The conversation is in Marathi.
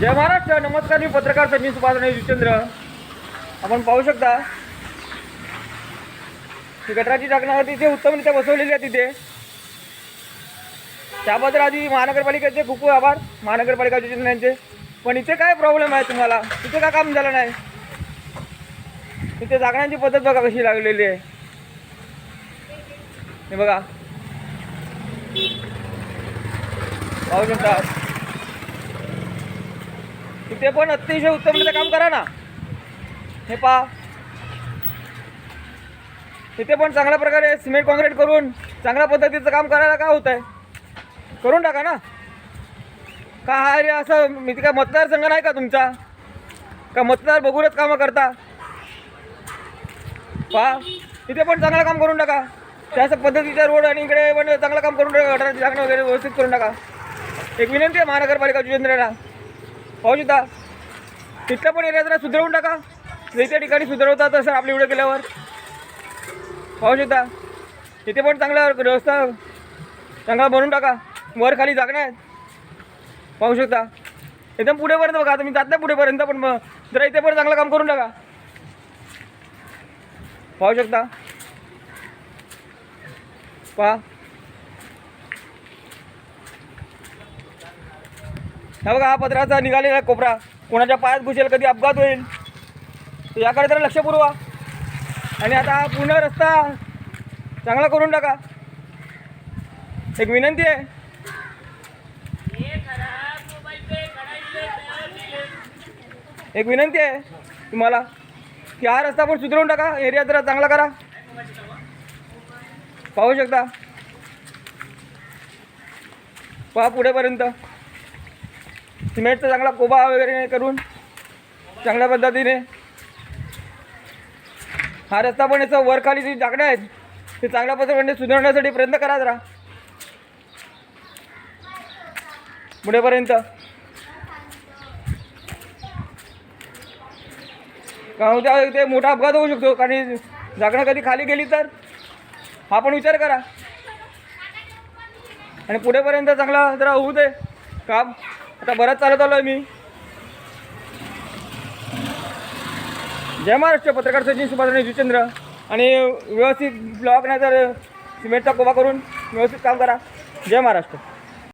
जय महाराष्ट्र. नमस्कार मी पत्रकार सचिन सुभाषणे जितेंद्र. आपण पाहू शकता ही गटराची टाकण्यावरती तिथे उत्तमरित्या बसवलेली आहे तिथे. त्याबद्दल आधी महानगरपालिकेचे खूप खूप आभार. महानगरपालिका जुचंद्र पण इथे काय प्रॉब्लेम आहे तुम्हाला? तिथे काय काम झालं नाही? तिथे जागण्याची पद्धत बघा कशी लागलेली आहे. हे बघा. पाहू शकता. तिथे पण अतिशय उत्तम काम करा ना. हे पहा. तिथे पण चांगल्या प्रकारे सिमेंट कॉन्क्रीट करून चांगल्या पद्धतीचं काम करायला का होत आहे करून टाका ना. का हा रे असं मी काय मतदारसंघ नाही का तुमचा? का मतदार बघूनच कामं करता? पहा. तिथे पण चांगलं काम करून टाका. त्याच पद्धतीचा रोड आणि इकडे पण चांगलं काम करून टाका गटाराची जागणं वगैरे व्यवस्थित करून टाका. एक विनंती आहे महानगरपालिका जुजेंद्रला. हो, पाहू शकता तिथलं पण एरिया जरा सुधारवून टाका. जर त्या ठिकाणी सुधारवतात सर आपल्या व्हिडिओ केल्यावर. हो, पाहू शकता तिथे पण चांगला व्यवस्था चांगला बनवून टाका. वर खाली जागण्या आहेत पाहू शकता हो, एकदम पुढेपर्यंत बघा. तुम्ही जात नाही पुढेपर्यंत पण मग जरा इथे पण चांगलं काम करून टाका. पाहू शकता पहा. हा बघा हा पत्राचा निघालेला कोपरा. कोणाच्या पायात घुसेल कधी अपघात होईल? याकडे तर लक्ष पुरवा. आणि आता पूर्ण रस्ता चांगला करून टाका. एक विनंती आहे. एक विनंती आहे तुम्हाला की हा रस्ता पण सुधरवून टाका. एरिया जरा चांगला करा. पाहू शकता. पहा पुढेपर्यंत. सिमेंटचा चांगला कोबा वगैरे करून चांगल्या पद्धतीने. हा रस्ता पण याचं वरखाली जी जागण्या आहेत ते चांगल्या पद्धतीने सुधारण्यासाठी प्रयत्न करा जरा. पुढेपर्यंत. कारण त्या इथे मोठा अपघात होऊ शकतो कारण जागणं कधी खाली गेली तर हा पण विचार करा. आणि पुढेपर्यंत चांगला जरा होऊ दे. काम आता बरंच चालत आलो आहे मी. जय महाराष्ट्र पत्रकार सचिन सुभाष जुचंद्र आणि व्यवस्थित ब्लॉक नाही तर सिमेंटचा कोबा करून व्यवस्थित काम करा. जय महाराष्ट्र.